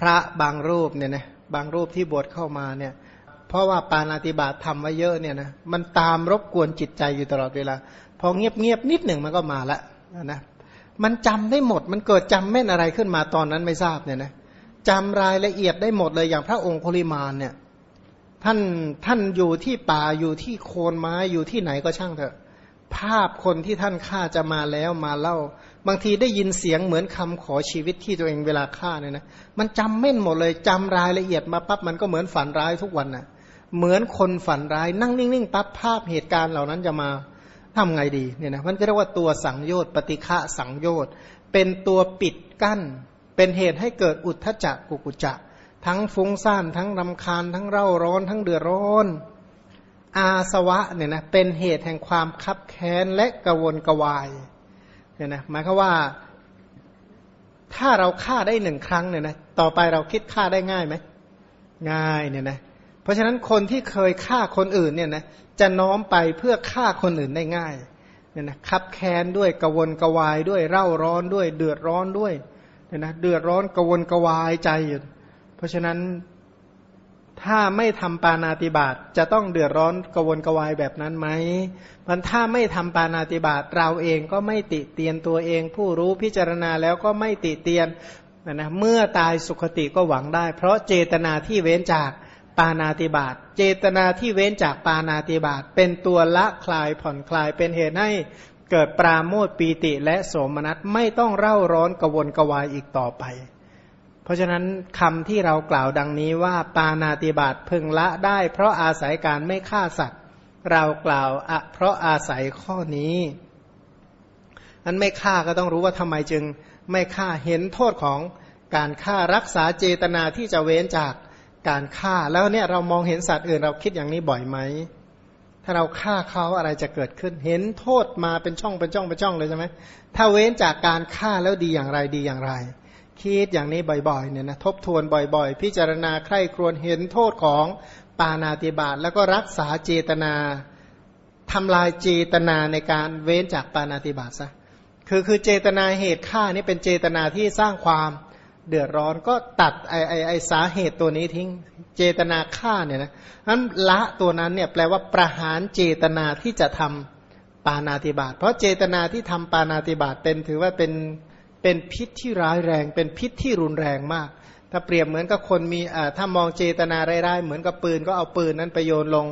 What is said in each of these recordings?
พระบางรูปเนี่ยนะบางรูปที่บวชเข้ามาเนี่ย เพราะว่าปานาติบาตทำไว้เยอะเนี่ยนะมันตามรบกวนจิตใจอยู่ตลอดเวลา พอเงียบเงียบนิดหนึ่งมันก็มาละนะมันจำได้หมดมันเกิดจำแม่นอะไรขึ้นมาตอนนั้นไม่ทราบเนี่ยนะจำรายละเอียดได้หมดเลยอย่างพระองค์คุลิมานเนี่ยท่านท่านอยู่ที่ป่าอยู่ที่โคนไม้อยู่ที่ไหนก็ช่างเถอะ ภาพคนที่ท่านฆ่าจะมาแล้วมาเล่า บางทีได้ยินเสียงเหมือนคำขอชีวิตที่ตัวเองเวลาฆ่าเนี่ยนะมันจำแม่นหมดเลยจำรายละเอียดมาปั๊บมันก็เหมือนฝันร้ายทุกวันนะ่ะเหมือนคนฝันร้ายนั่งนิ่งๆปั๊บภาพเหตุการณ์เหล่านั้นจะมาทำไงดีเนี่ยนะมันก็เรียกว่าตัวสังโยชน์ปฏิฆะสังโยชน์เป็นตัวปิดกั้น เป็นเหตุให้เกิดอุทธจักกุกุจักทั้งฟุ้งซ่านทั้งรำคาญ ทั้งเร่าร้อนทั้งเดือดร้อนอาสวะเนี่ยนะเป็นเหตุแห่งความคับแค้นและกระวนกระวาย เนี่ยนะหมายคือว่า ถ้าเราฆ่าได้หนึ่งครั้งเนี่ยนะต่อไปเราคิดฆ่าได้ง่ายไหมง่ายเนี่ยนะเพราะฉะนั้นคนที่เคยฆ่าคนอื่นเนี่ยนะจะน้อมไปเพื่อฆ่าคนอื่นได้ง่ายเนี่ยนะคับแค้นด้วยกวนกวายด้วยเร่าร้อนด้วย เดือดร้อนด้วยเนี่ยนะเดือดร้อนกวนกวายใจอยู่เพราะฉะนั้น ถ้าไม่ทำปานาติบาตจะต้องเดือดร้อนกวนกวายแบบนั้นไหมมันถ้าไม่ทำปานาติบาตเราเองก็ไม่ติเตียนตัวเอง ผู้รู้พิจารณาแล้วก็ไม่ติเตียนนะนะเมื่อตายสุขติก็หวังได้ เพราะเจตนาที่เว้นจากปานาติบาตเจตนาที่เว้นจากปานาติบาตเป็นตัวละคลายผ่อนคลายเป็นเหตุให้เกิดปราโมทปีติและโสมนัสไม่ต้องเร่าร้อนกวนกวายอีกต่อไป เพราะฉะนั้นคำที่เรากล่าวดังนี้ว่า ปานาติบาตพึงละได้ เพราะอาศัยการไม่ฆ่าสัตว์ เรากล่าวอะเพราะอาศัยข้อนี้นั้นไม่ฆ่าก็ต้องรู้ว่าทำไมจึงไม่ฆ่าเห็นโทษของการฆ่ารักษาเจตนาที่จะเว้นจากการฆ่า แล้วเนี่ยเรามองเห็นสัตว์อื่นเราคิดอย่างนี้บ่อยไหมถ้าเราฆ่าเขาอะไรจะเกิดขึ้น เห็นโทษมาเป็นช่องเป็นช่องเป็นช่องเลยใช่ไหมถ้าเว้นจากการฆ่าแล้วดีอย่างไรดีอย่างไร คิดอย่างนี้บ่อยๆเนี่ยนะทบทวนบ่อยๆ พิจารณาใคร่ครวญเห็นโทษของปานาติบาตแล้วก็รักษาเจตนาทำลายเจตนาในการเว้นจากปานาติบาตซะคือคือเจตนาเหตุฆ่านี่เป็นเจตนาที่สร้างความเดือดร้อนก็ตัดไอไอไอสาเหตุตัวนี้ทิ้งเจตนาฆ่าเนี่ยนะนั้นละตัวนั้นเนี่ยแปลว่าประหารเจตนาที่จะทำปานาติบาตเพราะเจตนาที่ทำปานาติบาตเป็นถือว่าเป็น เป็นพิษที่ร้ายแรง เป็นพิษที่รุนแรงมาก ถ้าเปรียบเหมือนกับคนมีถ้ามองเจตนาร้ายๆเหมือนกับปืนก็เอาปืนนั้นไปโยนลง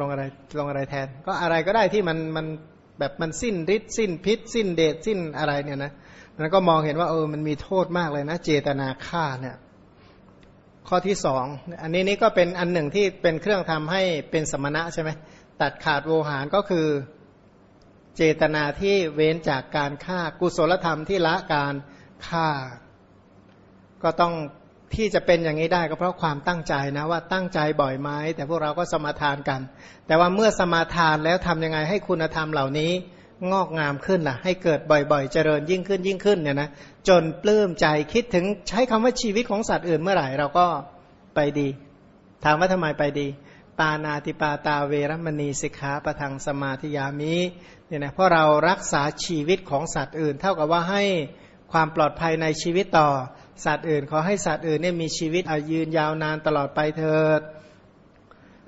ลงอะไรลงอะไรแทน ก็อะไรก็ได้ที่มันมันแบบมันสิ้นฤทธิ์สิ้นพิษ สิ้นเดชสิ้นอะไรเนี่ยนะนั้นก็มองเห็นว่าเออมันมีโทษมากเลยนะ เจตนาฆ่าเนี่ยข้อที่สองอันนี้นี่ก็เป็นอันหนึ่งที่เป็นเครื่องทำให้เป็นสมณะใช่ไหมตัดขาดโวหารก็คือ เจตนาที่เว้นจากการฆ่ากุศลธรรมที่ละการฆ่า ก็ต้องที่จะเป็นอย่างนี้ได้ก็เพราะความตั้งใจนะว่าตั้งใจบ่อยไหมแต่พวกเราก็สมาทานกัน แต่ว่าเมื่อสมาทานแล้วทำยังไงให้คุณธรรมเหล่านี้งอกงามขึ้นล่ะ ให้เกิดบ่อยๆ เจริญยิ่งขึ้นยิ่งขึ้นเนี่ยนะจนปลื้มใจคิดถึงใช้คำว่าชีวิตของสัตว์อื่นเมื่อไหร่เราก็ไปดี ถามว่าทำไมไปดี ปานาติปาตาเวรมณีสิกขาประทังสมาธิยามิเนี่ยนะเพราะเรารักษาชีวิตของสัตว์อื่น เท่ากับว่าให้ความปลอดภัยในชีวิตต่อสัตว์อื่น ขอให้สัตว์อื่นเนี่ยมีชีวิตอายืนยาวนานตลอดไปเถิด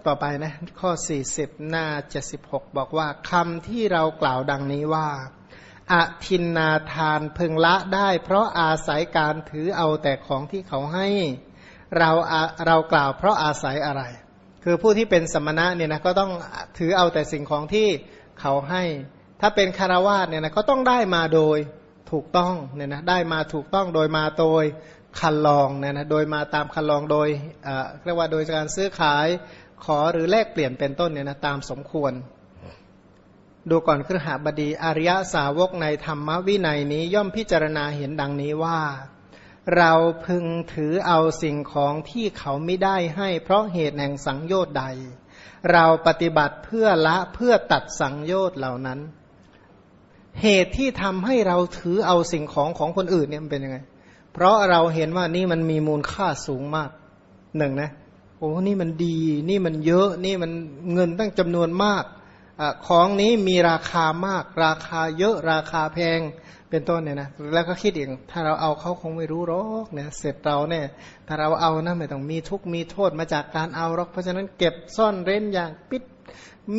ต่อไปนะข้อ 40 หน้า 76 บอกว่าคำที่เรากล่าวดังนี้ว่าอทินนาทานพึงละได้ เพราะอาศัยการถือเอาแต่ของที่เขาให้ เราเรากล่าวเพราะอาศัยอะไร คือผู้ที่เป็นสมณะเนี่ยนะก็ต้องถือเอาแต่สิ่งของที่เขาให้ ถ้าเป็นคารวาสเนี่ยนะก็ต้องได้มาโดยถูกต้องเนี่ยนะได้มาถูกต้องโดยมาโดยคันลองเนี่ยนะโดยมาตามคันลองโดยเรียกว่าโดยการซื้อขายขอหรือแลกเปลี่ยนเป็นต้นเนี่ยนะตามสมควร ดูก่อนครหบดีอริยสาวกในธรรมวินัยนี้ย่อมพิจารณาเห็นดังนี้ว่า เราพึงถือเอาสิ่งของที่เขาไม่ได้ให้เพราะเหตุแห่งสังโยชน์ใด เราปฏิบัติเพื่อละเพื่อตัดสังโยชน์เหล่านั้น เหตุที่ทำให้เราถือเอาสิ่งของของคนอื่นเนี่ยมันเป็นยังไง เพราะเราเห็นว่านี่มันมีมูลค่าสูงมากหนึ่งนะโอ้นี่มันดี นี่มันเยอะ นี่มันเงินตั้งจำนวนมาก ของนี้มีราคามาก ราคาเยอะราคาแพงเป็นต้นเนี่ยนะแล้วก็คิดเอีกถ้าเราเอาเขาคงไม่รู้หรอกเนี่ยเสร็จเราเนี่ยถ้าเราเอานะไม่ต้องมีทุกมีโทษมาจากการเอาหรอกเพราะฉะนั้นเก็บซ่อนเร้นอย่างปิด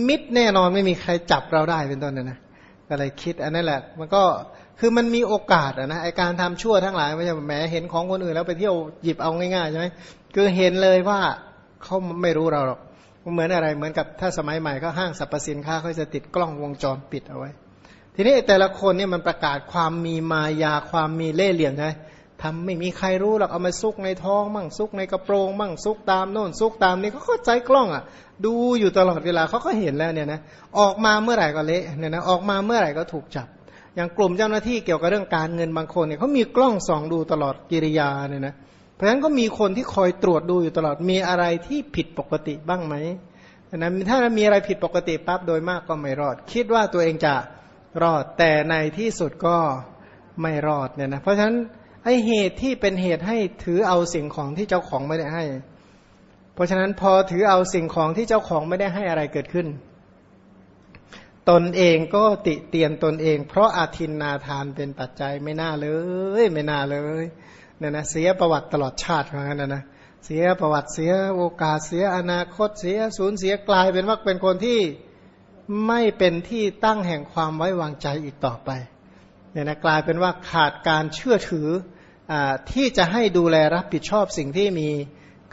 มิดแน่นอนไม่มีใครจับเราได้เป็นต้นเนี่ยนะก็เลยคิดอันนั้นแหละ มันก็คือมันมีโอกาสอะนะไอการทำชั่วทั้งหลายไม่ใช่แหมเห็นของคนอื่นแล้วไปเที่ยวหยิบเอาง่ายๆใช่ไหมคือเห็นเลยว่าเขาไม่รู้เราหรอก เหมือนอะไรเหมือนกับถ้าสมัยใหม่ก็ห้างสรรพสินค้าเขาจะติดกล้องวงจรปิดเอาไว้ ทีนี้แต่ละคนเนี่ยมันประกาศความมีมายาความมีเล่ห์เหลี่ยมใช่ไหมทำไม่มีใครรู้หรอกเอามาซุกในท้องมั่งซุกในกระโปรงมั่งซุกตามโน่นซุกตามนี่เขาก็ใจกล้องอะ ดูอยู่ตลอดเวลาเขาก็เห็นแล้วเนี่ยนะออกมาเมื่อไหร่ก็เละเนี่ยนะออกมาเมื่อไหร่ก็ถูกจับ อย่างกลุ่มเจ้าหน้าที่เกี่ยวกับเรื่องการเงินบางคนเนี่ยเขามีกล้องส่องดูตลอดกิริยาเนี่ยนะเพราะฉะนั้นก็มีคนที่คอยตรวจดูอยู่ตลอดมีอะไรที่ผิดปกติบ้างไหมนะถ้ามีอะไรผิดปกติปั๊บโดยมากก็ไม่รอด คิดว่าตัวเองจะรอดแต่ในที่สุดก็ไม่รอดเนี่ยนะเพราะฉะนั้นไอเหตุที่เป็นเหตุให้ถือเอาสิ่งของที่เจ้าของไม่ได้ให้ เพราะฉะนั้นพอถือเอาสิ่งของที่เจ้าของไม่ได้ให้อะไรเกิดขึ้น ตนเองก็ติเตียนตนเอง เพราะอาทินนาทานเป็นปัจจัยไม่น่าเลย ไม่น่าเลย เนี่ยนะเสียประวัติตลอดชาติเหมือนกันนะนะเสียประวัติเสียโอกาสเสียอนาคตเสียสูญเสียกลายเป็นว่าเป็นคนที่ไม่เป็นที่ตั้งแห่งความไว้วางใจอีกต่อไปเนี่ยนะกลายเป็นว่าขาดการเชื่อถืออที่จะให้ดูแลรับผิดชอบสิ่งที่มี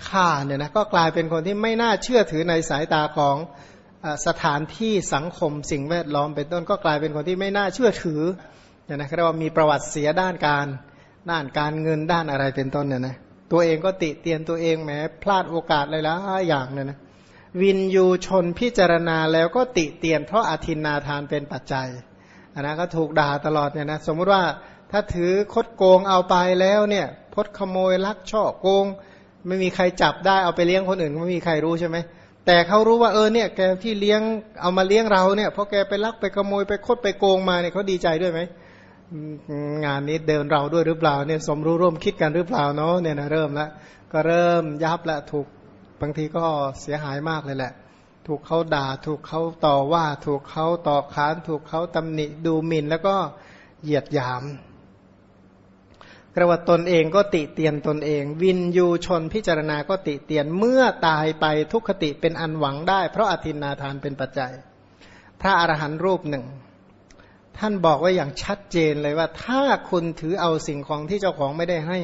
ค่าเนี่ยนะก็กลายเป็นคนที่ไม่น่าเชื่อถือในสายตาของอสถานที่สังคมสิ่งแวดล้อมเป็นต้นก็กลายเป็นคนที่ไม่น่าเชื่อถือเนี่ยนะเรียกว่ามีประวัติเสียด้านการ ด้านการเงินด้านอะไรเป็นต้นเนี่ยนะตัวเองก็ติเตียนตัวเองแม้พลาดโอกาสเลยละอย่างเนี่ยนะวินยูชนพิจารณาแล้วก็ติเตียน เพราะอาทินนาทานเป็นปัจจัยนนั้นก็ถูกด่าตลอดเนี่ยนะสมมุติว่าถ้าถือคดโกงเอาไปแล้วเนี่ยพดขโมยลักช่อโกง ไม่มีใครจับได้เอาไปเลี้ยงคนอื่นไม่มีใครรู้ใช่ไหมแต่เขารู้ว่าเออเนี่ยแกที่เลี้ยงเอามาเลี้ยงเราเนี่ยเพราะแกไปลักไปขโมยไปคดไปโกงมาเนี่ยเขาดีใจด้วยไหม งานนี้เดินเราด้วยหรือเปล่าเนี่ยสมรู้ร่วมคิดกันหรือเปล่าเนาะเนี่ยนะเริ่มล้วก็เริ่มยับละถูกบางทีก็เสียหายมากเลยแหละ ถูกเขาด่าถูกเขาต่อว่า ถูกเขาต่อขาน ถูกเขาตำหนิดูหมิ่นแล้วก็เหยียดหยามกระว่าตนเองก็ติเตียนตนเอง วินยูชนพิจารณาก็ติเตียนเมื่อตายไปทุกขติเป็นอันหวังได้ เพราะอธินนาทานเป็นปัจจัย พระอรหันต์รูปหนึ่ง ท่านบอกไว้อย่างชัดเจนเลยว่า ถ้าคุณถือเอาสิ่งของที่เจ้าของไม่ได้ให้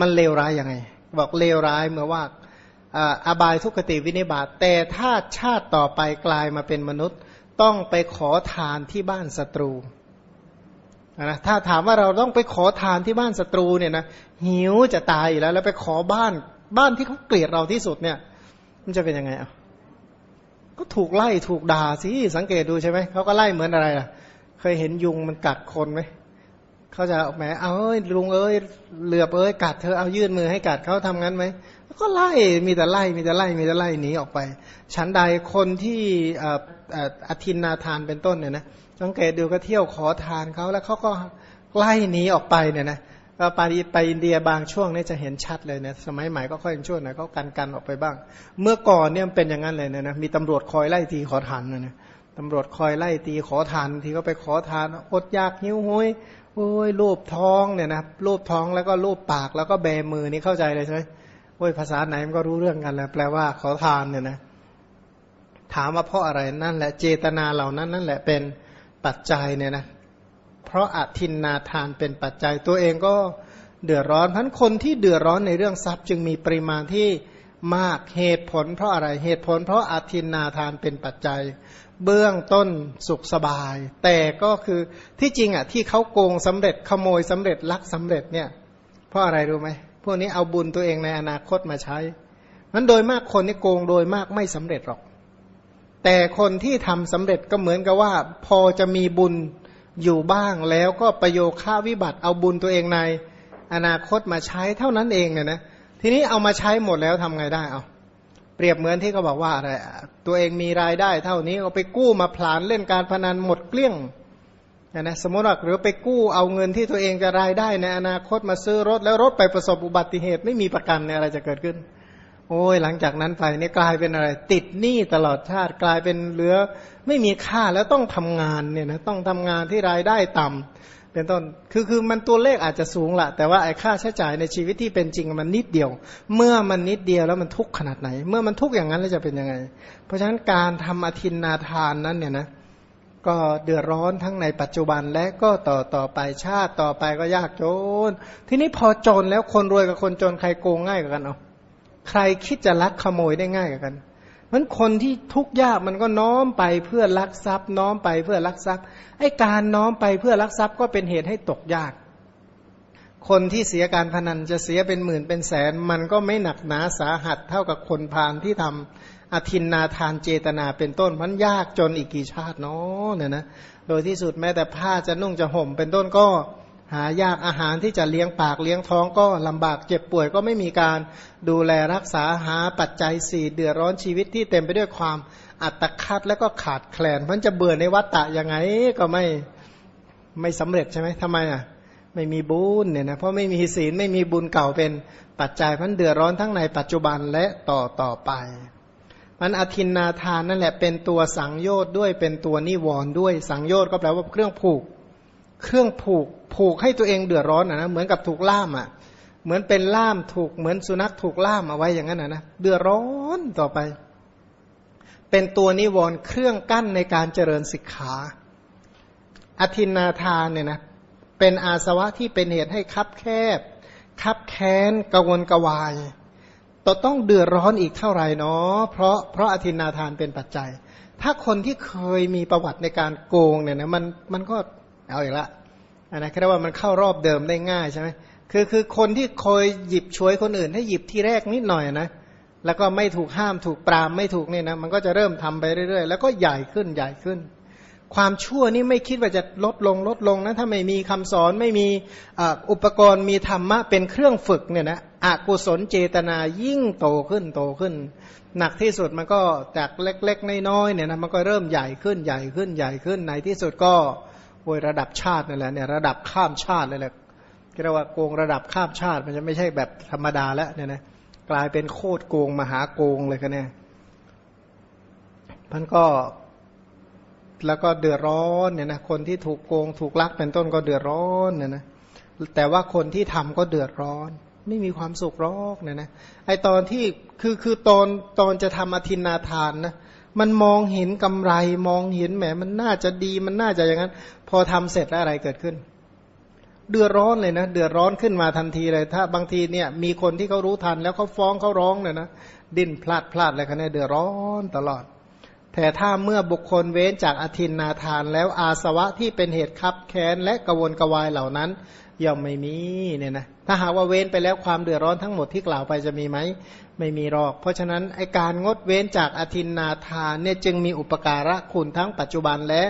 มันเลวร้ายยังไง บอกเลวร้ายเมื่อว่าอาบายทุกติวินิบาตแต่ถ้าชาติต่อไปกลายมาเป็นมนุษย์ ต้องไปขอทานที่บ้านศัตรูนะถ้าถามว่าเราต้องไปขอทานที่บ้านศัตรูเนี่ยนะหิวจะตายอยู่แล้ว แล้วไปขอบ้านบ้านที่เขาเกลียดเราที่สุดเนี่ย มันจะเป็นยังไงอะก็ถูกไล่ถูกด่าสิสังเกตดูใช่ไหมเขาก็ไล่เหมือนอะไรล่ะ เคยเห็นยุงมันกัดคนไหมเขาจะแหมเอาเอ้ยลุงเอ้ยเหลือบเอ้ยกัดเธอเอายื่นมือให้กัดเขาทำงั้นไหมก็ไล่มีแต่ไล่มีแต่ไล่มีแต่ไล่หนีออกไป ฉันใดคนที่อธินนาทานเป็นต้นเนี่ยนะสังเกตดูก็เที่ยวขอทานเขาแล้วเขาก็ไล่หนีออกไปเนี่ยนะก็ไปไปอินเดียบางช่วงนี้จะเห็นชัดเลยเนี่ยสมัยใหม่ก็ค่อยช่วงหน่อยเขากันกันออกไปบ้าง เมื่อก่อนเนี่ยเป็นอย่างนั้นเลยเนี่ยนะมีตำรวจคอยไล่ทีขอทานนะ ตำรวจคอยไล่ตีขอทานทีก็ไปขอทานอดอยากหิวห้ยโอ้ยรูปท้องเนี่ยนะรูปท้องแล้วก็รูปปากแล้วก็แบมือนี่เข้าใจเลยใช่ไหมโอ้ยภาษาไหนมันก็รู้เรื่องกันแล้วแปลว่าขอทานเนี่ยนะถามว่าเพราะอะไรนั่นแหละเจตนาเหล่านั้นนั่นแหละเป็นปัจจัยเนี่ยนะเพราะอธินนาทานเป็นปัจจัยตัวเองก็เดือดร้อนพันคนที่เดือดร้อนในเรื่องทรัพย์ จึงมีปริมาณที่มากเหตุผล เพราะอะไรเหตุผล เพราะอธินนาทานเป็นปัจจัย เบื้องต้นสุขสบาย แต่ก็คือที่จริงอะที่เขาโกงสำเร็จขโมยสำเร็จลักสำเร็จเนี่ย เพราะอะไรรู้ไหมพวกนี้เอาบุญตัวเองในอนาคตมาใช้นั้นโดยมากคนที่โกงโดยมากไม่สำเร็จหรอก แต่คนที่ทำสำเร็จก็เหมือนกับว่า พอจะมีบุญอยู่บ้างแล้วก็ประโยค่าวิบัติเอาบุญตัวเองในอนาคตมาใช้เท่านั้นเองเนี่ยนะทีนี้เอามาใช้หมดแล้วทำไงได้เอา เปรียบเหมือนที่เขาบอกว่าอะไรตัวเองมีรายได้เท่านี้เอาไปกู้มาผลานเล่นการพนันหมดเกลี้ยงนะสมมติว่าหรือไปกู้เอาเงินที่ตัวเองจะรายได้ในอนาคตมาซื้อรถแล้วรถไปประสบอุบัติเหตุไม่มีประกันเนี่ยอะไรจะเกิดขึ้น โอ้ยหลังจากนั้นไปนี่กลายเป็นอะไร ติดหนี้ตลอดชาติกลายเป็นเหลือ ไม่มีค่าแล้วต้องทำงานเนี่ยนะต้องทำงานที่รายได้ต่ำ เป็นต้น คือคือมันตัวเลขอาจจะสูงละแต่ว่าไอ้ค่าใช้จ่ายในชีวิตที่เป็นจริงมันนิดเดียว เมื่อมันนิดเดียวแล้วมันทุกข์ขนาดไหน เมื่อมันทุกข์อย่างนั้นแล้วจะเป็นยังไง เพราะฉะนั้นการทำอธินนาทานนั้นเนี่ยนะก็เดือดร้อนทั้งในปัจจุบันและก็ต่อต่อไปชาติต่อไปก็ยากจน ทีนี้พอจนแล้วคนรวยกับคนจนใครโกงง่ายกว่ากันเอาใครคิดจะลักขโมยได้ง่ายกว่ากัน มันคนที่ทุกข์ยากมันก็น้อมไปเพื่อลักทรัพย์ น้อมไปเพื่อลักทรัพย์ไอ้การน้อมไปเพื่อลักทรัพย์ก็เป็นเหตุให้ตกยาก คนที่เสียการพนันจะเสียเป็นหมื่นเป็นแสน มันก็ไม่หนักหนาสาหัสเท่ากับคนพาลที่ทำอธินนาทานเจตนาเป็นต้นมันยากจนอีกกี่ชาติเนาะเนี่ยนะโดยที่สุดแม้แต่ผ้าจะนุ่งจะห่มเป็นต้นก็ หายากอาหารที่จะเลี้ยงปากเลี้ยงท้องก็ลำบากเจ็บป่วยก็ไม่มีการดูแลรักษาหาปัจจัยสี่เดือดร้อนชีวิตที่เต็มไปด้วยความอัตคัดและก็ขาดแคลนมันจะเบื่อในวัฏฏะยังไงก็ไม่ไม่สำเร็จใช่ไหมทำไมอะไม่มีบุญเนี่ยนะเพราะไม่มีศีลไม่มีบุญเก่าเป็นปัจจัยพันเดือดร้อนทั้งในปัจจุบันและต่อต่อไปมันอธินนาทานนั่นแหละเป็นตัวสังโยชน์ด้วยเป็นตัวนิวรณ์ด้วยสังโยชน์ก็แปลว่าเครื่องผูก เครื่องผูกผูกให้ตัวเองเดือดร้อนนะเหมือนกับถูกล่ามอะ เหมือนเป็นล่ามถูกเหมือนสุนัขถูกล่ามเอาไว้อย่างนั้นนะนะเดือดร้อนต่อไป เป็นตัวนิวรณ์เครื่องกั้นในการเจริญศิกขาอธินนาทานเนี่ยนะเป็นอาสวะที่เป็นเหตุให้คับแคบ คับแค้นกวนกวายตต้องเดือดร้อนอีกเท่าไหร่เนาะเพราะเพราะอธินนาทานเป็นปัจจัย ถ้าคนที่เคยมีประวัติในการโกงเนี่ยนะมันมันก็ เอาอีกละอันนั้นแค่ว่ามันเข้ารอบเดิมได้ง่ายใช่ไหมคือคือคนที่คอยหยิบช่วยคนอื่น ให้หยิบที่แรกนิดหน่อยนะแล้วก็ไม่ถูกห้ามถูกปรามไม่ถูกเนี่ยนะมันก็จะเริ่มทำไปเรื่อยๆ แล้วก็ใหญ่ขึ้นใหญ่ขึ้น ความชั่วนี่ไม่คิดว่าจะลดลงลดลงนะถ้าไม่มีคำสอนไม่มีอุปกรณ์มีธรรมะเป็นเครื่องฝึกเนี่ยนะอกุศลเจตนายิ่งโตขึ้นโตขึ้น หนักที่สุดมันก็จากเล็กๆน้อยๆเนี่ยนะมันก็เริ่มใหญ่ขึ้นใหญ่ขึ้นใหญ่ขึ้นในที่สุดก็ โวยระดับชาตินั่นแหละเนี่ยระดับข้ามชาติเลยแหละเรียกว่าโกงระดับข้ามชาติ มันจะไม่ใช่แบบธรรมดาแล้วเนี่ยนะกลายเป็นโคตรโกงมหาโกงเลยกันเนี่ยมันก็แล้วก็เดือดร้อนเนี่ยนะคนที่ถูกโกงถูกลักเป็นต้นก็เดือดร้อนเนี่ยนะแต่ว่าคนที่ทำก็เดือดร้อน ไม่มีความสุขรอกเนี่ยนะไอตอนที่คือคือตอนตอนจะทำอธินาทานนะ มันมองเห็นกำไรมองเห็นแหมมันน่าจะดีมันน่าจะอย่างนั้น พอทำเสร็จแล้วอะไรเกิดขึ้น เดือดร้อนเลยนะเดือดร้อนขึ้นมาทันทีเลย ถ้าบางทีเนี่ย มีคนที่เขารู้ทันแล้วเขาฟ้องเขาร้องเนี่ยนะดิ้นพลาดพลาดอะไรกันเนี่ยเดือดร้อนตลอด แต่ถ้าเมื่อบุคคลเว้นจากอธินนาทาน แล้วอาสวะที่เป็นเหตุคับแค้นและกวนกวายเหล่านั้นย่อมไม่มีเนี่ยนะ ถ้าหากว่าเว้นไปแล้วความเดือดร้อนทั้งหมดที่กล่าวไปจะมีไหมไม่มีหรอก เพราะฉะนั้นไอการงดเว้นจากอธินนาทานเนี่ยจึงมีอุปการะคุณทั้งปัจจุบันและ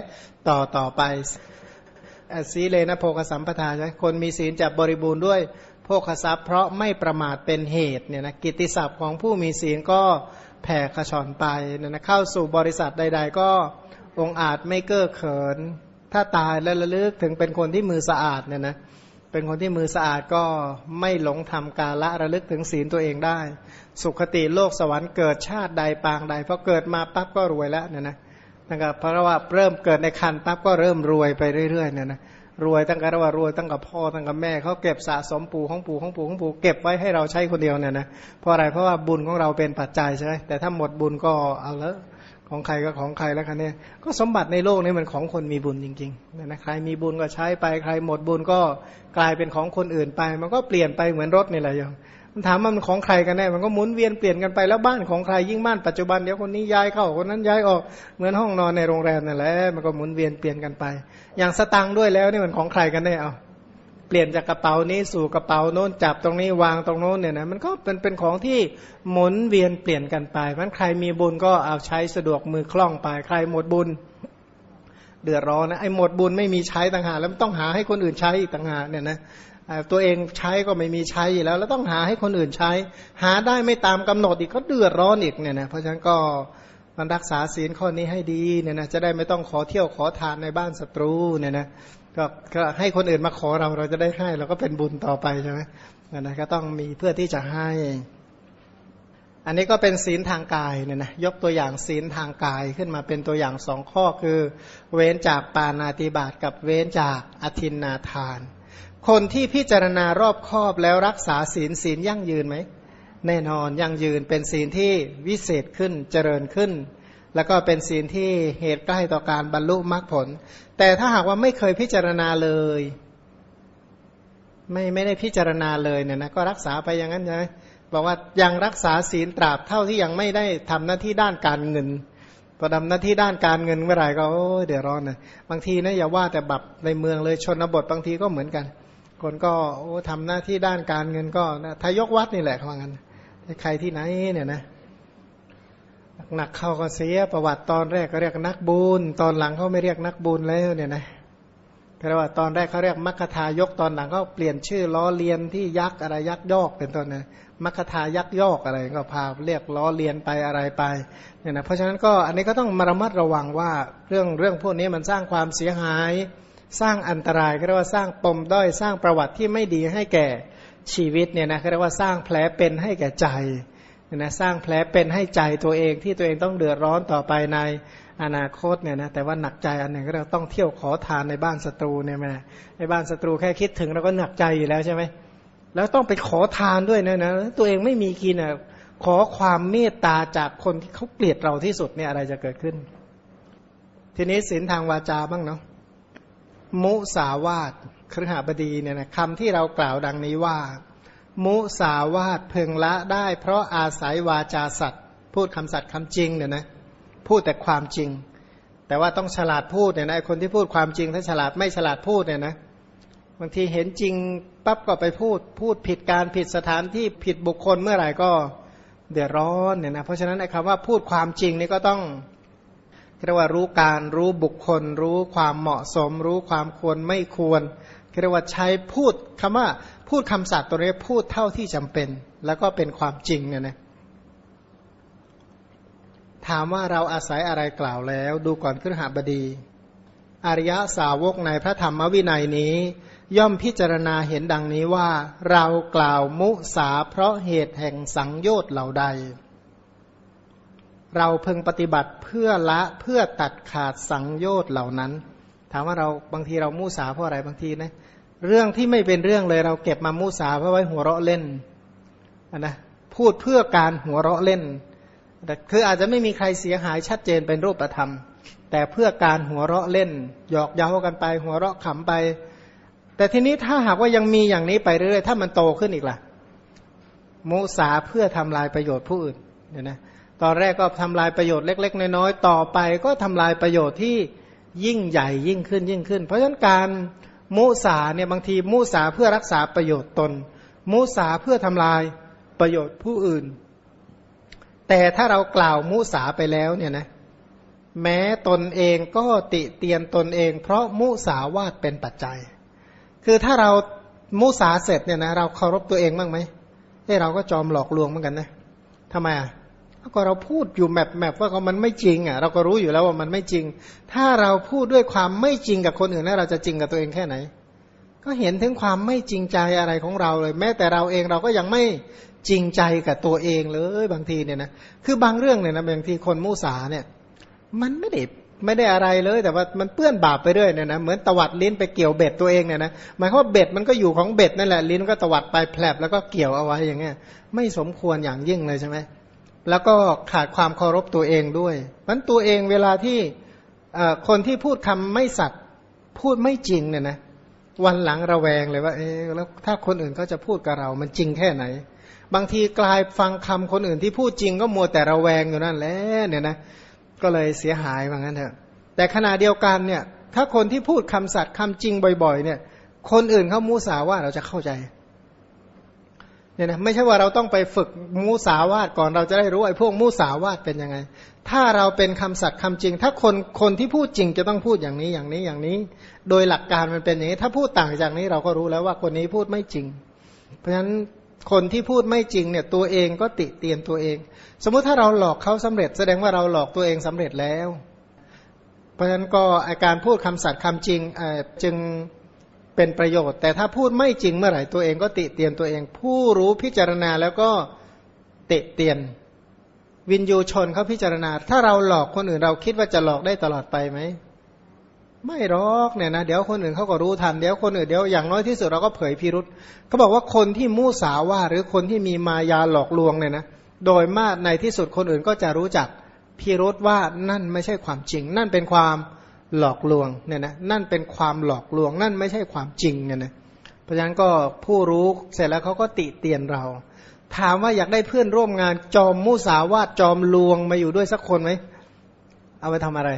ต่อต่อไปสีเลนะโภคสัมปทาใช่คนมีศีลจะบริบูรณ์ด้วยโภคทรัพย์เพราะไม่ประมาทเป็นเหตุเนี่ยนะกิตติศัพท์ของผู้มีศีลก็แผ่ขชอนไปเนี่ยนะเข้าสู่บริษัทใด ๆ ก็องอาจไม่เก้อเขิน ถ้าตายแล้วระลึกถึงเป็นคนที่มือสะอาดเนี่ยนะ เป็นคนที่มือสะอาดก็ไม่หลงทำกาละระลึกถึงศีลตัวเองได้ สุขติโลกสวรรค์เกิดชาติใดปางใดพอเกิดมาปั๊บก็รวยแล้วเนี่ยนะตั้งแต่เพราะว่าเริ่มเกิดในคันปั๊บก็เริ่มรวยไปเรื่อยๆเนี่ยนะรวยตั้งแต่ว่ารวยตั้งกับพ่อตั้งกับแม่เขาเก็บสะสมปู่ของปู่ของปู่ของปู่เก็บไว้ให้เราใช้คนเดียวเนี่ยนะเพราะอะไรเพราะว่าบุญของเราเป็นปัจจัยใช่ไหมแต่ถ้าหมดบุญก็เอาแล้ว ของใครก็ของใครแล้วคันนี้ก็สมบัติในโลกนี้มันของคนมีบุญจริงๆนะใครมีบุญก็ใช้ไปใครหมดบุญก็กลายเป็นของคนอื่นไป มันก็เปลี่ยนไปเหมือนรถนี่แหละโยมมันถามว่ามันของใครกันแน่มันก็หมุนเวียนเปลี่ยนกันไปแล้วบ้านของใครยิ่งบ้านปัจจุบันเดี๋ยวคนนี้ย้ายเข้าคนนั้นย้ายออกเหมือนห้องนอนในโรงแรมนั่นแหละมันก็หมุนเวียนเปลี่ยนกันไป อย่างสตังค์ด้วยแล้วนี่มันของใครกันแน่เอา เปลี่ยนจากกระเป๋านี้สู่กระเป๋าโน้นจับตรงนี้วางตรงโน้นเนี่ยนะมันก็เป็นเป็นของที่หมุนเวียนเปลี่ยนกันไปมันใครมีบุญก็เอาใช้สะดวกมือคล่องไปใครหมดบุญ เดือดร้อนนะไอ้หมดบุญไม่มีใช้ต่างหากแล้วต้องหาให้คนอื่นใช้อีกต่างหากเนี่ยนะตัวเองใช้ก็ไม่มีใช้อยู่แล้ว แล้วต้องหาให้คนอื่นใช้ หาได้ไม่ตามกำหนดอีกก็เดือดร้อนอีกเนี่ยนะเพราะฉะนั้นก็มันรักษาศีลข้อนี้ให้ดีเนี่ยนะจะได้ไม่ต้องขอเที่ยวขอทานในบ้านศัตรูเนี่ยนะ ก็ก็ให้คนอื่นมาขอเราเราจะได้ให้เราก็เป็นบุญต่อไปใช่ไหมนะก็ต้องมีเพื่อที่จะให้ อันนี้ก็เป็นศีลทางกายเนี่ยนะยกตัวอย่างศีลทางกายขึ้นมาเป็นตัวอย่างสองข้อคือ เว้นจากปานาติบาตกับเว้นจากอธินนาทาน คนที่พิจารณารอบครอบแล้วรักษาศีลศีลยั่งยืนไหมแน่นอนยั่งยืนเป็นศีลที่วิเศษขึ้นเจริญขึ้น แล้วก็เป็นศีลที่เหตุใกล้ต่อการบรรลุมรรคผล แต่ถ้าหากว่าไม่เคยพิจารณาเลย ไม่ไม่ได้พิจารณาเลยเนี่ยนะก็รักษาไปอย่างนั้นใช่ไหมบอกว่ายังรักษาศีลตราบเท่าที่ยังไม่ได้ทำหน้าที่ด้านการเงินพอทำหน้าที่ด้านการเงินเมื่อไหร่ก็โอ้เดี๋ยวร้อนนะบางทีนะอย่าว่าแต่แบบในเมืองเลยชนบทบางทีก็เหมือนกัน คนก็โอ้ทำหน้าที่ด้านการเงินก็นะทายกวัดนี่แหละเขาว่างั้นใครที่ไหนเนี่ยนะ หนักเข้าก็เสียประวัติตอนแรกก็เรียกนักบุญตอนหลังเขาไม่เรียกนักบุญแล้วเนี่ยนะเพรว่าตอนแรกเขาเรียกมัคคทายกตอนหลังก็เปลี่ยนชื่อล้อเลียนที่ยักษ์อะไรยักษ์ยอกเป็นต้นนะมัคคทายักยอกอะไรก็พาเรียกล้อเลียนไปอะไรไปเนี่ยนะเพราะฉะนั้นก็อันนี้ก็ต้องมาระมัดระวังว่าเรื่องเรื่องพวกนี้มันสร้างความเสียหาย สร้างอันตรายก็เรียกว่าสร้างปมด้อยสร้างประวัติที่ไม่ดีให้แก่ชีวิตเนี่ยนะเรียกว่าสร้างแผลเป็นให้แก่ใจ นะสร้างแผลเป็นให้ใจตัวเองที่ตัวเองต้องเดือดร้อนต่อไปในอนาคตเนี่ยนะแต่ว่าหนักใจอันหนึ่งก็เราต้องเที่ยวขอทานในบ้านศัตรูเนี่ยนะในบ้านศัตรูแค่คิดถึงเราก็หนักใจอยู่แล้วใช่ไหมแล้วต้องไปขอทานด้วยนะนะตัวเองไม่มีกินอะขอความเมตตาจากคนที่เขาเกลียดเราที่สุดเนี่ยอะไรจะเกิดขึ้น ทีนี้ศีลทางวาจาบ้างเนาะมุสาวาตครหบดีเนี่ยนะคำที่เรากล่าวดังนี้ว่า มุสาวาตเพึงละได้ เพราะอาศัยวาจาสัตว์ พูดคำสัตย์คำจริงเนี่ยนะพูดแต่ความจริง แต่ว่าต้องฉลาดพูดเนี่ยนะคนที่พูดความจริงถ้าฉลาดไม่ฉลาดพูดเนี่ยนะบางทีเห็นจริงปั๊บก็ไปพูด พูดผิดการผิดสถานที่ผิดบุคคลเมื่อไหร่ก็เดือดร้อนเนี่ยนะเพราะฉะนั้นไอ้คำว่าพูดความจริงนี่ก็ต้องเรียกว่ารู้การรู้บุคคล รู้ความเหมาะสม รู้ความควรไม่ควรเรียกว่าใช้พูดคำว่า พูดคำสัตย์ตัวนี้พูดเท่าที่จำเป็น แล้วก็เป็นความจริงเนี่ยนะถามว่าเราอาศัยอะไรกล่าวแล้ว ดูก่อนขึ้นหาบดี อริยสาวกในพระธรรมวินัยนี้ ย่อมพิจารณาเห็นดังนี้ว่า เรากล่าวมุสาเพราะเหตุแห่งสังโยชน์เหล่าใด เราพึงปฏิบัติเพื่อละเพื่อตัดขาดสังโยชน์เหล่านั้น ถามว่าเราบางทีเรามุสาเพราะอะไรบางทีนะเเรื่องที่ไม่เป็นเรื่องเลยเราเก็บมามุสาเพื่อไว้หัวเราะเล่นนะพูดเพื่อการหัวเราะเล่นแต่คืออาจจะไม่มีใครเสียหายชัดเจนเป็นรูปธรรม แต่เพื่อการหัวเราะเล่น หยอกเย้ากันไป หัวเราะขำไป แต่ทีนี้ถ้าหากว่ายังมีอย่างนี้ไปเรื่อยๆถ้ามันโตขึ้นอีกล่ะมุสาเพื่อทำลายประโยชน์ผู้อื่นเนี่ยนะตอนแรกก็ทำลายประโยชน์เล็ก ๆ น้อยๆต่อไปก็ทำลายประโยชน์ที่ยิ่งใหญ่ยิ่งขึ้นยิ่งขึ้น เพราะฉะนั้นการ มุสาเนี่ยบางทีมุสาเพื่อรักษาประโยชน์ตน มุสาเพื่อทำลายประโยชน์ผู้อื่น แต่ถ้าเรากล่าวมุสาไปแล้วเนี่ยนะแม้ตนเองก็ติเตียนตนเอง เพราะมุสาวาดเป็นปัจจัย คือถ้าเรามุสาเสร็จเนี่ยนะเราเคารพตัวเองบ้างไหมเอ้เราก็จอมหลอกลวงเหมือนกันนะทำไมอะ ก็เราพูดอยู่แมปแมปว่ามันไม่จริงอะเราก็รู้อยู่แล้วว่ามันไม่จริง ถ้าเราพูดด้วยความไม่จริงกับคนอื่นแล้วเราจะจริงกับตัวเองแค่ไหน ก็เห็นถึงความไม่จริงใจอะไรของเราเลย แม้แต่เราเองเราก็ยังไม่จริงใจกับตัวเองเลยบางทีเนี่ยนะคือบางเรื่องเนี่ยนะบางทีคนมุสาเนี่ย มันไม่ได้ไม่ได้อะไรเลย แต่ว่ามันเปื้อนบาปไปเรื่อยเนี่ยนะเหมือนตวัดลิ้นไปเกี่ยวเบ็ดตัวเองเนี่ยนะหมายความว่าเบ็ดมันก็อยู่ของเบ็ดนั่นแหละลิ้นก็ตวัดไปแผลบแล้วก็เกี่ยวเอาไว้อย่างเงี้ยไม่สมควรอย่างยิ่งเลยใช่ไหม แล้วก็ขาดความเคารพตัวเองด้วยมันตัวเองเวลาที่คนที่พูดคำไม่สัตย์พูดไม่จริงเนี่ยนะวันหลังระแวงเลยว่าเออแล้วถ้าคนอื่นเขาจะพูดกับเรามันจริงแค่ไหน บางทีกลายฟังคำคนอื่นที่พูดจริงก็มัวแต่ระแวงอยู่นั่นแหละเนี่ยนะก็เลยเสียหายว่างั้นเถอะแต่ขณะเดียวกันเนี่ย ถ้าคนที่พูดคำสัตย์คำจริงบ่อย ๆ เนี่ย คนอื่นเขามูสาว่าเราจะเข้าใจ เนี่ยนะไม่ใช่ว่าเราต้องไปฝึกมูสาวาดก่อนเราจะได้รู้ไอ้พวกมูสาวาดเป็นยังไง ถ้าเราเป็นคำสัตย์คำจริง ถ้าคนคนที่พูดจริงจะต้องพูดอย่างนี้อย่างนี้อย่างนี้ โดยหลักการมันเป็นอย่างนี้ ถ้าพูดต่างจากนี้เราก็รู้แล้วว่าคนนี้พูดไม่จริง เพราะฉะนั้นคนที่พูดไม่จริงเนี่ยตัวเองก็ติเตียนตัวเอง สมมุติถ้าเราหลอกเขาสำเร็จ แสดงว่าเราหลอกตัวเองสำเร็จแล้ว เพราะฉะนั้นก็อาการพูดคำสัตย์คำจริงจึง เป็นประโยชน์ แต่ถ้าพูดไม่จริงเมื่อไหร่ตัวเองก็ติเตียนตัวเอง ผู้รู้พิจารณาแล้วก็ติเตียน วินยูชนเขาพิจารณา ถ้าเราหลอกคนอื่นเราคิดว่าจะหลอกได้ตลอดไปไหมไม่หรอกเนี่ยนะเดี๋ยวคนอื่นเขาก็รู้ทันเดี๋ยวคนอื่นเดี๋ยวอย่างน้อยที่สุดเราก็เผยพิรุษเขาบอกว่าคนที่มู่สาว่าหรือคนที่มีมายาหลอกลวงเนี่ยนะโดยมากในที่สุดคนอื่นก็จะรู้จักพิรุษว่านั่นไม่ใช่ความจริง นั่นเป็นความ หลอกลวงเนี่ยนะนั่นเป็นความหลอกลวง นั่นไม่ใช่ความจริงเนี่ยนะเพราะฉะนั้นก็ผู้รู้เสร็จแล้วเขาก็ติเตียนเรา ถามว่าอยากได้เพื่อนร่วมงานจอมมุสาวาทจอมลวงมาอยู่ด้วยสักคนไหมเอาไปทำอะไร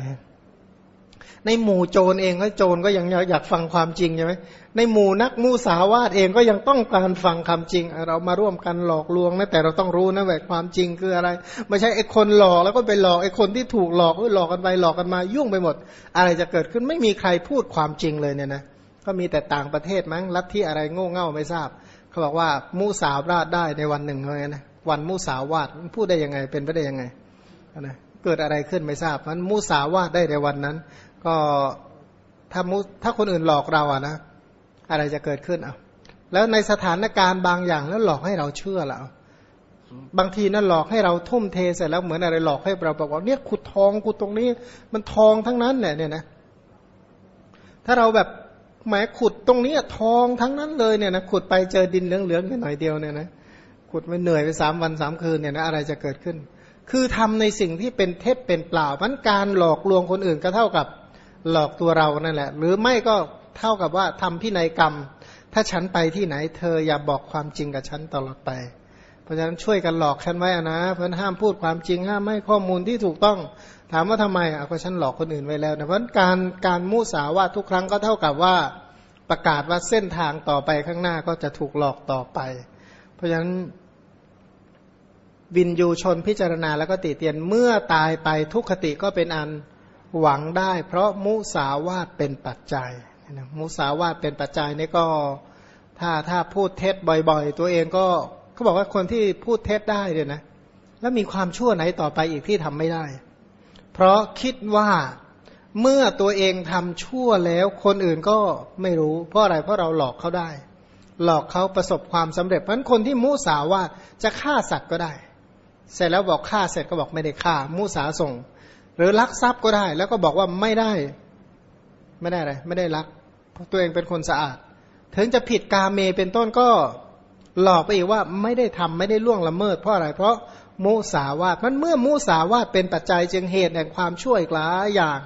ในหมู่โจรเองก็โจรก็ยังอยากฟังความจริงใช่ไหมในหมู่นักมุสาวาทเองก็ยังต้องการฟังคำจริง เรามาร่วมกันหลอกลวงนะแต่เราต้องรู้นะว่าความจริงคืออะไร ไม่ใช่ไอ้คนหลอกแล้วก็ไปหลอกไอ้คนที่ถูกหลอกหลอกกันไปหลอกกันมายุ่งไปหมด อะไรจะเกิดขึ้นไม่มีใครพูดความจริงเลยเนี่ยนะก็มีแต่ต่างประเทศมั้งลัทธิอะไรโง่เง่าไม่ทราบเขาบอกว่ามูสาวราดได้ในวันหนึ่งเลยนะวันมูสาวาดพูดได้ยังไงเป็นไปได้ยังไงนะเกิดอะไรขึ้นไม่ทราบมันมูสาวาดได้ในวันนั้น ก็ถ้ามุถ้าคนอื่นหลอกเราอะนะอะไรจะเกิดขึ้นเอาแล้วในสถานการณ์บางอย่างแล้วหลอกให้เราเชื่อเราบางทีนั่นหลอกให้เราทุ่มเทเสร็จแล้วเหมือนอะไรหลอกให้เราบอกว่าเนี่ยขุดทองขุดตรงนี้ มันทองทั้งนั้นเนี่ยนะ ถ้าเราแบบหมายขุดตรงนี้ทองทั้งนั้นเลยเนี่ยนะขุดไปเจอดินเหลืองๆแค่หน่อยเดียวเนี่ยนะขุดไปเหนื่อยไปสามวันสามคืนเนี่ยนะอะไรจะเกิดขึ้น คือทำในสิ่งที่เป็นเท็จเป็นเปล่ามันการหลอกลวงคนอื่นก็เท่ากับ หลอกตัวเรานั่นแหละ หรือไม่ก็เท่ากับว่าทำพินัยกรรม ถ้าฉันไปที่ไหน เธออย่าบอกความจริงกับฉันตลอดไป เพราะฉะนั้นช่วยกันหลอกฉันไว้นะ เพื่อนห้ามพูดความจริงห้ามให้ข้อมูลที่ถูกต้อง ถามว่าทำไมอะเพราะฉันหลอกคนอื่นไว้แล้วนะเพราะการการมุสาวาทุกครั้งก็เท่ากับว่าประกาศว่าเส้นทางต่อไปข้างหน้าก็จะถูกหลอกต่อไป เพราะฉะนั้นวินยูชนพิจารณาแล้วก็ติเตียนเมื่อตายไปทุกขติก็เป็นอัน หวังได้เพราะมุสาวาตเป็นปัจจัยมุสาวาตเป็นปัจจัยนี่ก็ถ้าถ้าพูดเท็จบ่อยๆ ตัวเองก็เขาบอกว่าคนที่พูดเท็จได้เนี่ยนะแล้วมีความชั่วไหนต่อไปอีกที่ทำไม่ได้ เพราะคิดว่าเมื่อตัวเองทำชั่วแล้วคนอื่นก็ไม่รู้ เพราะอะไรเพราะเราหลอกเขาได้ หลอกเขาประสบความสำเร็จเพราะนั้นคนที่มุสาวาจะฆ่าสัตว์ก็ได้ เสร็จแล้วบอกฆ่าเสร็จก็บอกไม่ได้ฆ่ามุสาส่ง หรือลักทรัพย์ก็ได้ แล้วก็บอกว่าไม่ได้ ไม่ได้อะไรไม่ได้ลักเพราะตัวเองเป็นคนสะอาด ถึงจะผิดกาเมเป็นต้นก็หลอกไปอีกว่าไม่ได้ทำไม่ได้ล่วงละเมิด เพราะอะไร เพราะมุสาวาทมันเมื่อมุสาวาทเป็นปัจจัยจึงเหตุแห่งความช่วยกลายอย่าง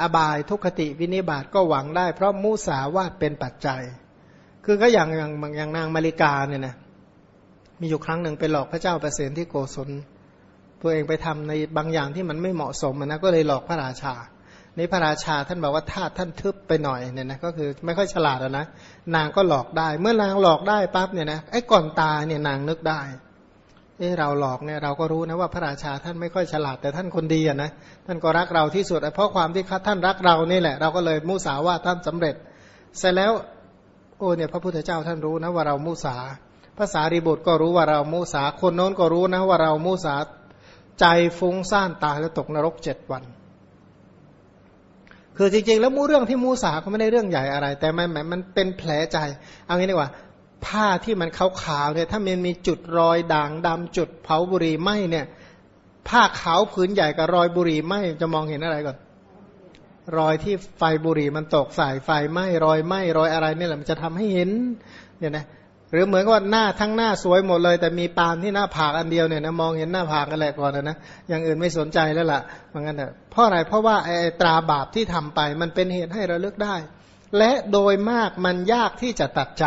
อบายทุกขติวินิบาตก็หวังได้ เพราะมุสาวาตเป็นปัจจัย คือก็อย่างอย่างอย่างนางมาริกาเนี่ยนะมีอยู่ครั้งหนึ่งไปหลอกพระเจ้าประเสนที่โกศล ตัวเองไปทำในบางอย่างที่มันไม่เหมาะสมนะก็เลยหลอกพระราชา นี่พระราชาท่านบอกว่าถ้าท่านทึบไปหน่อยเนี่ยนะก็คือไม่ค่อยฉลาดนะนางก็หลอกได้ เมื่อนางหลอกได้ปั๊บเนี่ยนะไอ้ก่อนตาเนี่ยนางนึกได้เออเราหลอกเนี่ยเราก็รู้นะว่าพระราชาท่านไม่ค่อยฉลาดแต่ท่านคนดีอะนะท่านก็รักเราที่สุดเพราะความที่ท่านรักเรานี่แหละ เราก็เลยมุสาว่าท่านสำเร็จ เสร็จแล้วโอ้เนี่ยพระพุทธเจ้าท่านรู้นะว่าเรามุสาภาษารีบุตรก็รู้ว่าเรามุสาคนโน้นก็รู้นะว่าเรามุสา ใจฟุ้งซ่านตายแล้วตกนรกเจ็ดวัน คือจริงๆ แล้วมูเรื่องที่มูสาก็ไม่ได้เรื่องใหญ่อะไร แต่มันมันเป็นแผลใจ เอางี้ดีกว่า ผ้าที่มันขาวๆเนี่ยถ้ามันมีจุดรอยด่างดำจุดเผาบุหรี่ไหมเนี่ย ผ้าขาวผืนใหญ่กับรอยบุหรี่ไหมจะมองเห็นอะไรก่อนรอยที่ไฟบุหรี่มันตกสายไฟไหมรอยไหมรอยอะไรนี่แหละมันจะทำให้เห็นเนี่ยนะ หรือเหมือนกับว่าหน้าทั้งหน้าสวยหมดเลย แต่มีปานที่หน้าผากอันเดียวเนี่ยนะมองเห็นหน้าผากกันแหละก่อนนะ อย่างอื่นไม่สนใจแล้วล่ะเหมือนกันเถอะเพราะอะไรเพราะว่าไอ้ตราบาปที่ทำไป มันเป็นเหตุให้เราเลือกได้ และโดยมากมันยากที่จะตัดใจ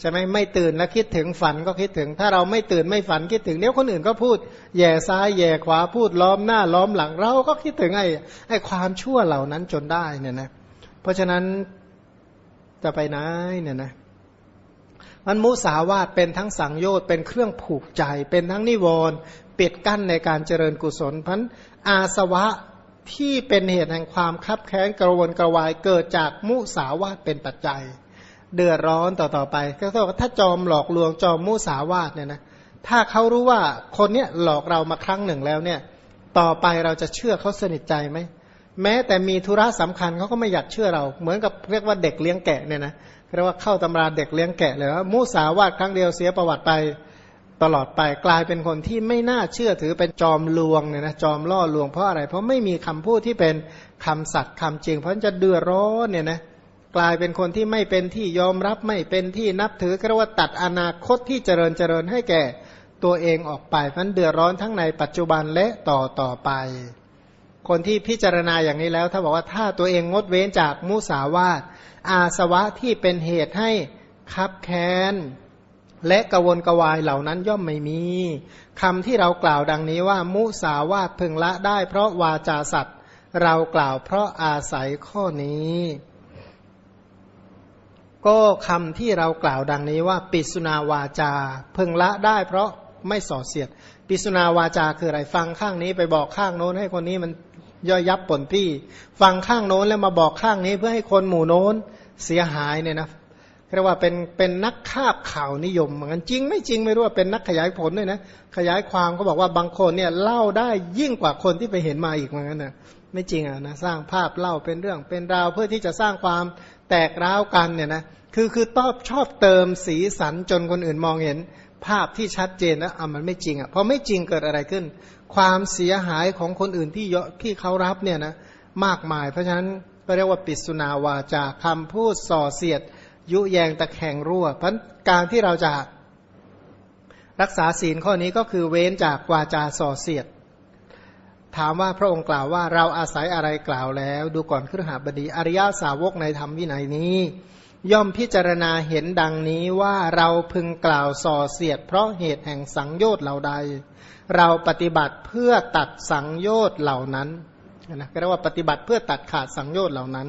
ใช่ไหมไม่ตื่นแล้วคิดถึงฝันก็คิดถึง ถ้าเราไม่ตื่นไม่ฝันคิดถึงเดี๋ยวคนอื่นก็พูดแย่ซ้ายแย่ขวาพูดล้อมหน้าล้อมหลังเราก็คิดถึงไอ้ไอ้ความชั่วเหล่านั้นจนได้เนี่ยนะ เพราะฉะนั้นจะไปไหนเนี่ยนะ มันมุสาวาตเป็นทั้งสังโยชน์เป็นเครื่องผูกใจ เป็นทั้งนิวรณ์ปิดกั้นในการเจริญกุศลพันอาสวะที่เป็นเหตุแห่งความคับแค้นกระวนกระวายเกิดจากมุสาวาตเป็นปัจจัย เดือดร้อนต่อต่อไป ก็ถ้าจอมหลอกลวงจอมมุสาวาทเนี่ยนะถ้าเขารู้ว่าคนเนี้ยหลอกเรามาครั้งหนึ่งแล้วเนี่ย ต่อไปเราจะเชื่อเขาสนิทใจไหมแม้แต่มีธุระสำคัญเขาก็ไม่อยากเชื่อเรา เหมือนกับเรียกว่าเด็กเลี้ยงแกะเนี่ยนะ เรียกว่าเข้าตำราเด็กเลี้ยงแกะเลยว่ามุสาวาทครั้งเดียวเสียประวัติไปตลอดไปกลายเป็นคนที่ไม่น่าเชื่อถือเป็นจอมลวงเนี่ยนะจอมล่อลวงเพราะอะไร เพราะไม่มีคำพูดที่เป็นคำสัตย์คำจริง เพราะจะเดือดร้อนเนี่ยนะกลายเป็นคนที่ไม่เป็นที่ยอมรับไม่เป็นที่นับถือก็เรียกว่าตัดอนาคตที่เจริญเจริญให้แก่ตัวเองออกไปมันเดือดร้อนทั้งในปัจจุบันและต่อต่อไป คนที่พิจารณาอย่างนี้แล้ว ถ้าบอกว่าถ้าตัวเองงดเว้นจากมุสาวาทอาสวะที่เป็นเหตุให้คับแค้นและกวนกวายเหล่านั้นย่อมไม่มีคำที่เรากล่าวดังนี้ว่า มุสาวาทพึงละได้เพราะวาจาสัตว์ เรากล่าวเพราะอาศัยข้อนี้ ก็คำที่เรากล่าวดังนี้ว่า ปิสุนาวาจา พึงละได้เพราะไม่ส่อเสียด ปิสุนาวาจาคืออะไรฟังข้างนี้ไปบอกข้างโน้นให้คนนี้มัน ย่อยยับผลพี่ฟังข้างโน้นแล้วมาบอกข้างนี้เพื่อให้คนหมู่โน้นเสียหายเนี่ยนะเรียกว่าเป็นเป็นนักคาบข่าวนิยมเหมือนกันจริง ไม่จริงไม่รู้ว่าเป็นนักขยายผลด้วยนะขยายความก็บอกว่าบางคนเนี่ยเล่าได้ยิ่งกว่าคนที่ไปเห็นมาอีกเหมือนกันนะไม่จริงอะนะสร้างภาพเล่าเป็นเรื่องเป็นราวเพื่อที่จะสร้างความแตกร้าวกันเนี่ยนะคือคือตอบชอบเติมสีสันจนคนอื่นมองเห็น ภาพที่ชัดเจนแล้วอะมันไม่จริงอะพอไม่จริงเกิดอะไรขึ้น ความเสียหายของคนอื่นที่เยอะที่เขารับเนี่ยนะมากมาย เพราะฉะนั้นก็เรียกว่าปิสุนาวาจาคำพูดส่อเสียด ยุแยงตะแคงรั่ว เพราะการที่เราจะรักษาศีลข้อนี้ก็คือเว้นจากวาจาส่อเสียด ถามว่าพระองค์กล่าวว่าเราอาศัยอะไรกล่าวแล้ว ดูก่อนครหาบดีอริยาสาวกในธรรมวินัยนี้ ย่อมพิจารณาเห็นดังนี้ว่าเราพึงกล่าวส่อเสียด เพราะเหตุแห่งสังโยชน์เหล่าใด เราปฏิบัติเพื่อตัดสังโยชน์เหล่านั้นนะก็เรียกว่าปฏิบัติเพื่อตัดขาดสังโยชน์เหล่านั้น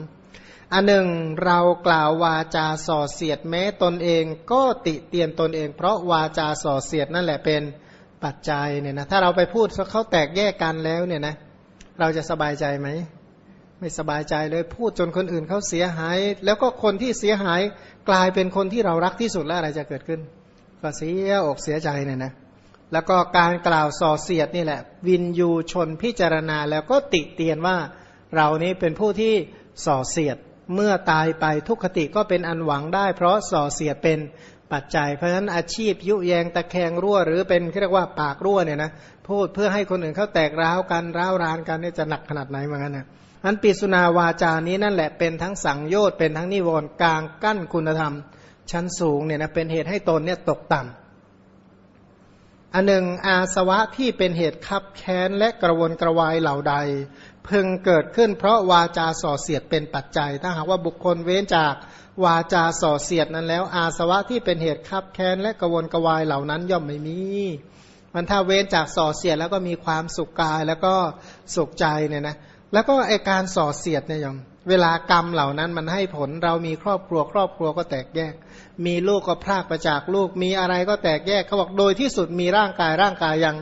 อันหนึ่งเรากล่าววาจาส่อเสียดแม้ตนเองก็ติเตียนตนเอง เพราะวาจาส่อเสียดนั่นแหละเป็นปัจจัยเนี่ยนะถ้าเราไปพูดเขาแตกแยกกันแล้วเนี่ยนะเราจะสบายใจไหม ไม่สบายใจเลยพูดจนคนอื่นเขาเสียหาย แล้วก็คนที่เสียหายกลายเป็นคนที่เรารักที่สุดแล้วอะไรจะเกิดขึ้น ก็เสียอกเสียใจเนี่ยนะแล้วก็การกล่าวส่อเสียดนี่แหละ วินยูชนพิจารณาแล้วก็ติเตียนว่าเรานี้เป็นผู้ที่ส่อเสียดเมื่อตายไปทุกขติก็เป็นอันหวังได้ เพราะส่อเสียดเป็นปัจจัยเพราะฉะนั้นอาชีพยุแยงตะแคงรั่ว หรือเป็นเรียกว่าปากรั่วเนี่ยนะพูดเพื่อให้คนอื่นเขาแตกร้าวกันร้าวรานกันเนี่ยจะหนักขนาดไหนเหมือนกันนะ อันปิสุนาวาจานี้นั่นแหละเป็นทั้งสังโยชน์เป็นทั้งนิวรณ์กลางกั้นคุณธรรม ชั้นสูงเนี่ยนะเป็นเหตุให้ตนเนี่ยตกต่ำอันหนึ่งอาสวะที่เป็นเหตุคับแค้นและกระวนกระวายเหล่าใด พึงเกิดขึ้นเพราะวาจาส่อเสียดเป็นปัจจัย ถ้าหากว่าบุคคลเว้นจากวาจาส่อเสียดนั้นแล้ว อาสวะที่เป็นเหตุคับแค้นและกระวนกระวายเหล่านั้นย่อมไม่มีมันถ้าเว้นจากส่อเสียดแล้วก็มีความสุขกายแล้วก็สุขใจเนี่ยนะ แล้วก็ไอการส่อเสียดเนี่ยยมเวลากรรมเหล่านั้นมันให้ผลเรามีครอบครัวครอบครัวก็แตกแยก มีลูกก็พรากไปจากลูกมีอะไรก็แตกแยกเขาบอกโดยที่สุดมีร่างกายร่างกายยัง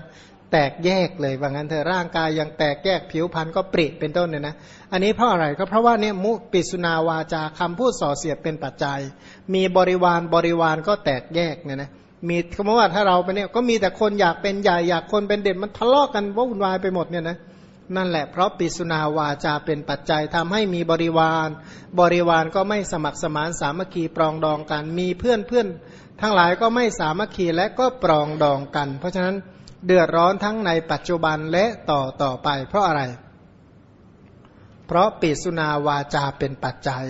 แตกแยกเลยว่างั้นเธอร่างกายยังแตกแยกผิวพรรณก็ปริเป็นต้นเนี่ยนะ อันนี้เพราะอะไรก็เพราะว่าเนี่ยมุปิสุนาวาจาคำพูดส่อเสียดเป็นปัจจัย มีบริวารบริวารก็แตกแยกเนี่ยนะมีคำว่าถ้าเราไปเนี่ยก็มีแต่คนอยากเป็นใหญ่อยากคนเป็นเด่นมันทะเลาะกันวุ่นวายไปหมดเนี่ยนะ นั่นแหละเพราะปิสุนาวาจาเป็นปัจจัยทำให้มีบริวาร บริวารก็ไม่สมัครสมานสามัคคีปรองดองกัน มีเพื่อนเพื่อนทั้งหลายก็ไม่สามัคคีและก็ปรองดองกัน เพราะฉะนั้นเดือดร้อนทั้งในปัจจุบันและต่อต่อไป เพราะอะไร เพราะปิสุนาวาจาเป็นปัจจัย